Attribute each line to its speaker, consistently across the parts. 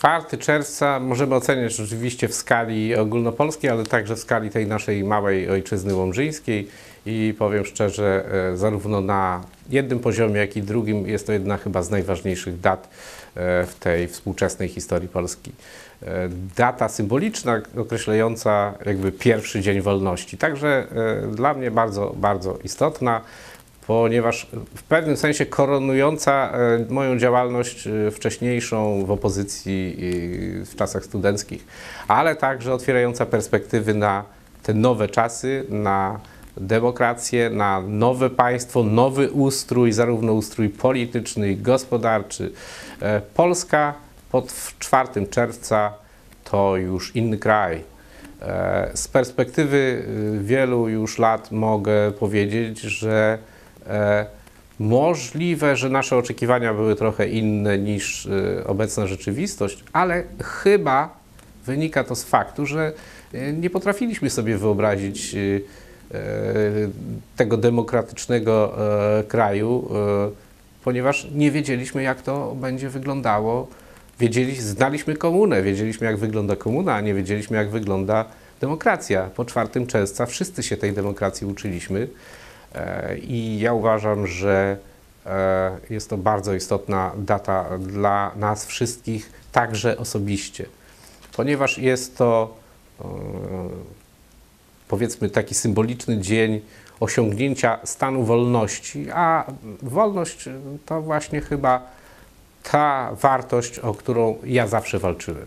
Speaker 1: 4 czerwca możemy oceniać oczywiście w skali ogólnopolskiej, ale także w skali tej naszej małej ojczyzny łomżyńskiej i powiem szczerze, e, zarówno na jednym poziomie, jak i drugim jest to jedna chyba z najważniejszych dat e, w tej współczesnej historii Polski. E, Data symboliczna, określająca jakby pierwszy dzień wolności. Także dla mnie bardzo, bardzo istotna ponieważ w pewnym sensie koronująca e, moją działalność e, wcześniejszą w opozycji w czasach studenckich, ale także otwierająca perspektywy na te nowe czasy, na demokrację, na nowe państwo, nowy ustrój, zarówno ustrój polityczny, i gospodarczy. E, Polska pod 4 czerwca to już inny kraj. Z perspektywy wielu już lat mogę powiedzieć, że możliwe, że nasze oczekiwania były trochę inne niż y, obecna rzeczywistość, ale chyba wynika to z faktu, że y, nie potrafiliśmy sobie wyobrazić e, tego demokratycznego e, kraju, e, ponieważ nie wiedzieliśmy, jak to będzie wyglądało. Wiedzieli, znaliśmy komunę, wiedzieliśmy, jak wygląda komuna, a nie wiedzieliśmy, jak wygląda demokracja. Po 4 czerwca wszyscy się tej demokracji uczyliśmy e, i ja uważam, że e, jest to bardzo istotna data dla nas wszystkich, także osobiście, ponieważ jest to e, powiedzmy taki symboliczny dzień osiągnięcia stanu wolności, a wolność to właśnie chyba ta wartość, o którą ja zawsze walczyłem.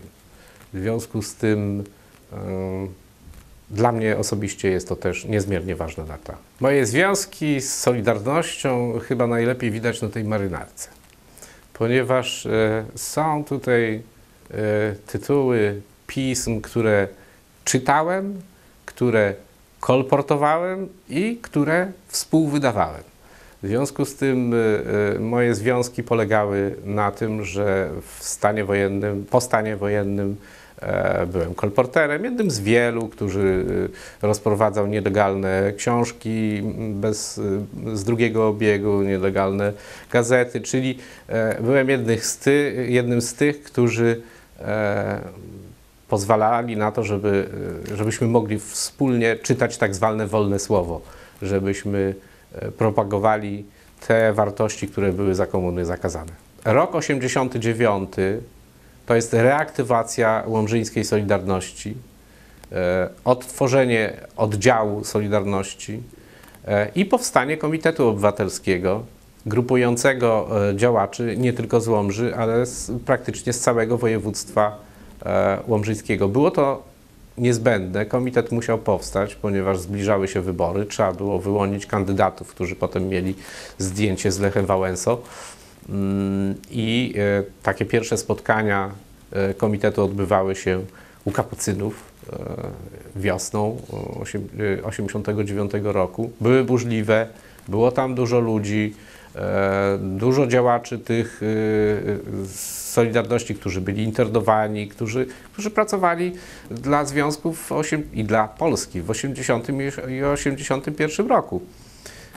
Speaker 1: W związku z tym e, dla mnie osobiście jest to też niezmiernie ważna data. Moje związki z Solidarnością chyba najlepiej widać na tej marynarce, ponieważ e, są tutaj e, tytuły pism, które czytałem, które kolportowałem i które współwydawałem. W związku z tym y, y, moje związki polegały na tym, że w stanie wojennym, po stanie wojennym e, byłem kolporterem, jednym z wielu, którzy y, rozprowadzał nielegalne książki bez, y, z drugiego obiegu, nielegalne gazety, czyli e, byłem z, ty, jednym z tych, którzy e, pozwalali na to, żeby, e, żebyśmy mogli wspólnie czytać tak zwane wolne słowo, żebyśmy e, propagowali te wartości, które były za komuny zakazane. Rok 89 to jest reaktywacja Łomżyńskiej Solidarności, e, odtworzenie oddziału Solidarności e, i powstanie Komitetu Obywatelskiego, grupującego e, działaczy nie tylko z Łomży, ale z, praktycznie z całego województwa łomżyńskiego. Było to niezbędne. Komitet musiał powstać, ponieważ zbliżały się wybory. Trzeba było wyłonić kandydatów, którzy potem mieli zdjęcie z Lechem Wałęsą. Mm, I e, takie pierwsze spotkania e, komitetu odbywały się u kapucynów e, wiosną e, 1989 roku. Były burzliwe, było tam dużo ludzi, dużo działaczy tych Solidarności, którzy byli internowani, którzy, którzy pracowali dla związków osiem, i dla Polski w 80 i 81 roku.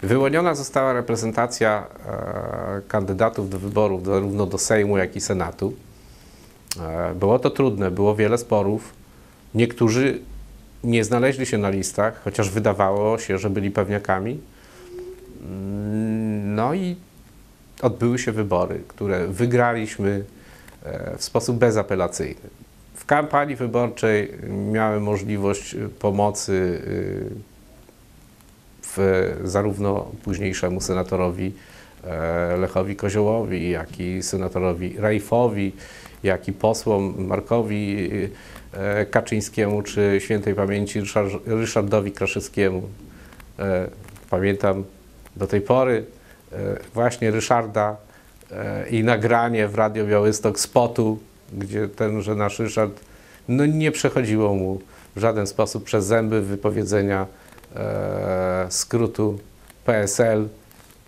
Speaker 1: Wyłoniona została reprezentacja e, kandydatów do wyborów zarówno do Sejmu, jak i Senatu. E, było to trudne, było wiele sporów. Niektórzy nie znaleźli się na listach, chociaż wydawało się, że byli pewniakami. Mm, No i odbyły się wybory, które wygraliśmy e, w sposób bezapelacyjny. W kampanii wyborczej miałem możliwość pomocy w, zarówno późniejszemu senatorowi e, Lechowi Koziołowi, jak i senatorowi Rajfowi, jak i posłom Markowi e, Kaczyńskiemu czy świętej pamięci Ryszard, Ryszardowi Kraszewskiemu. E, Pamiętam do tej pory e, właśnie Ryszarda e, i nagranie w Radio Białystok spotu, gdzie tenże nasz Ryszard, no nie przechodziło mu w żaden sposób przez zęby wypowiedzenia e, skrótu PSL.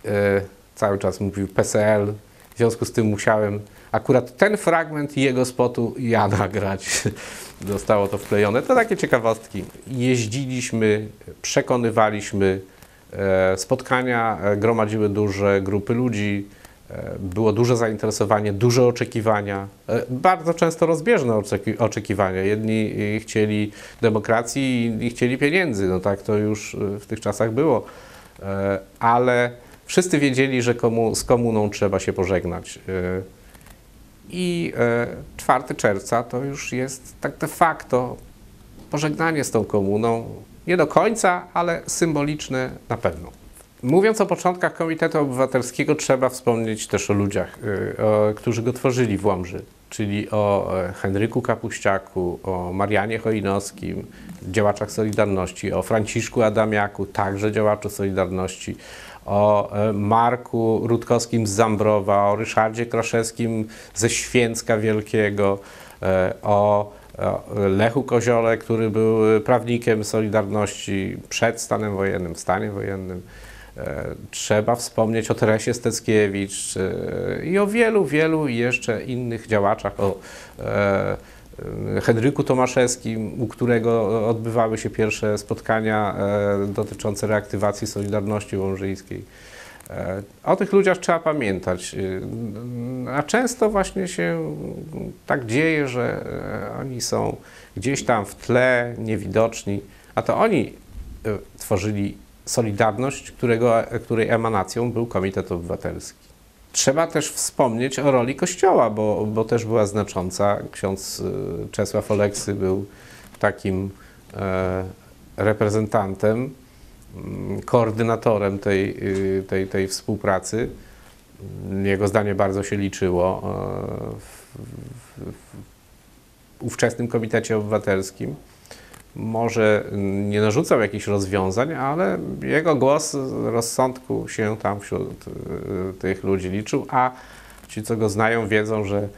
Speaker 1: E, cały czas mówił PSL. W związku z tym musiałem akurat ten fragment jego spotu ja nagrać. Zostało to wklejone. To takie ciekawostki. Jeździliśmy, przekonywaliśmy, e, spotkania e, gromadziły duże grupy ludzi. E, Było duże zainteresowanie, duże oczekiwania, e, bardzo często rozbieżne oczeki- oczekiwania. Jedni e, chcieli demokracji, inni chcieli pieniędzy. No tak to już w tych czasach było. Ale wszyscy wiedzieli, że komu, z komuną trzeba się pożegnać. I e, 4 czerwca to już jest tak de facto pożegnanie z tą komuną. Nie do końca, ale symboliczne na pewno. Mówiąc o początkach Komitetu Obywatelskiego, trzeba wspomnieć też o ludziach, y, którzy go tworzyli w Łomży, czyli o e, Henryku Kapuściaku, o Marianie Chojnowskim, działaczach Solidarności, o Franciszku Adamiaku, także działaczu Solidarności, o e, Marku Rutkowskim z Zambrowa, o Ryszardzie Kraszewskim ze Święcka Wielkiego, e, o Lechu Koziole, który był prawnikiem Solidarności przed stanem wojennym, w stanie wojennym. E, Trzeba wspomnieć o Teresie Steckiewicz e, i o wielu, wielu jeszcze innych działaczach, o e, Henryku Tomaszewskim, u którego odbywały się pierwsze spotkania dotyczące reaktywacji Solidarności Łomżyńskiej. O tych ludziach trzeba pamiętać. A często właśnie się tak dzieje, że oni są gdzieś tam w tle, niewidoczni, a to oni tworzyli Solidarność, którego, której emanacją był Komitet Obywatelski. Trzeba też wspomnieć o roli Kościoła, bo, bo też była znacząca. Ksiądz e, Czesław Oleksy był takim e, reprezentantem mm, koordynatorem tej, y, tej, tej współpracy. Jego zdanie bardzo się liczyło e, w, w, w ówczesnym Komitecie Obywatelskim. Może nie narzucał jakichś rozwiązań, ale jego głos rozsądku się tam wśród y, tych ludzi liczył, a ci, co go znają, wiedzą, że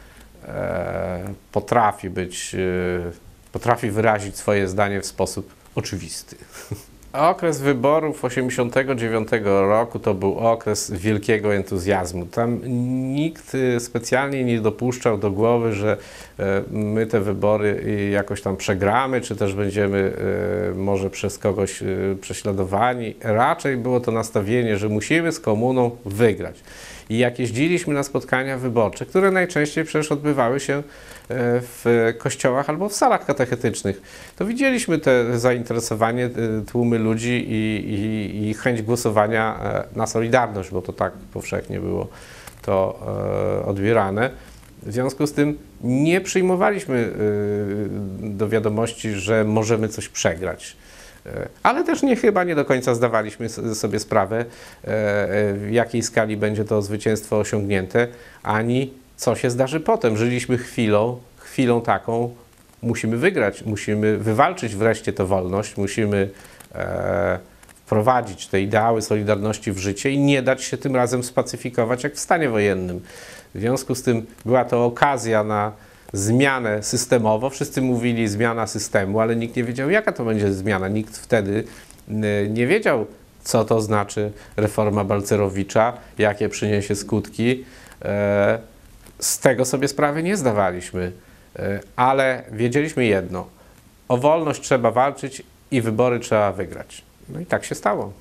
Speaker 1: e, potrafi być, y, potrafi wyrazić swoje zdanie w sposób oczywisty. Okres wyborów 89 roku to był okres wielkiego entuzjazmu. Tam nikt y, specjalnie nie dopuszczał do głowy, że e, my te wybory y, jakoś tam przegramy, czy też będziemy e, może przez kogoś y, prześladowani. Raczej było to nastawienie, że musimy z komuną wygrać. I jak jeździliśmy na spotkania wyborcze, które najczęściej przecież odbywały się e, w kościołach albo w salach katechetycznych, to widzieliśmy te zainteresowanie, e, tłumy ludzi i, i, i chęć głosowania e, na Solidarność, bo to tak powszechnie było to odbierane. W związku z tym nie przyjmowaliśmy do wiadomości, że możemy coś przegrać. E, Ale też nie chyba nie do końca zdawaliśmy sobie sprawę, e, w jakiej skali będzie to zwycięstwo osiągnięte, ani co się zdarzy potem. Żyliśmy chwilą, chwilą taką, musimy wygrać, musimy wywalczyć wreszcie tę wolność, musimy e, wprowadzić te ideały Solidarności w życie i nie dać się tym razem spacyfikować jak w stanie wojennym. W związku z tym była to okazja na zmianę systemową. Wszyscy mówili zmiana systemu, ale nikt nie wiedział, jaka to będzie zmiana. Nikt wtedy nie wiedział, co to znaczy reforma Balcerowicza, jakie przyniesie skutki. E, Z tego sobie sprawy nie zdawaliśmy, E, ale wiedzieliśmy jedno: o wolność trzeba walczyć i wybory trzeba wygrać. No i tak się stało.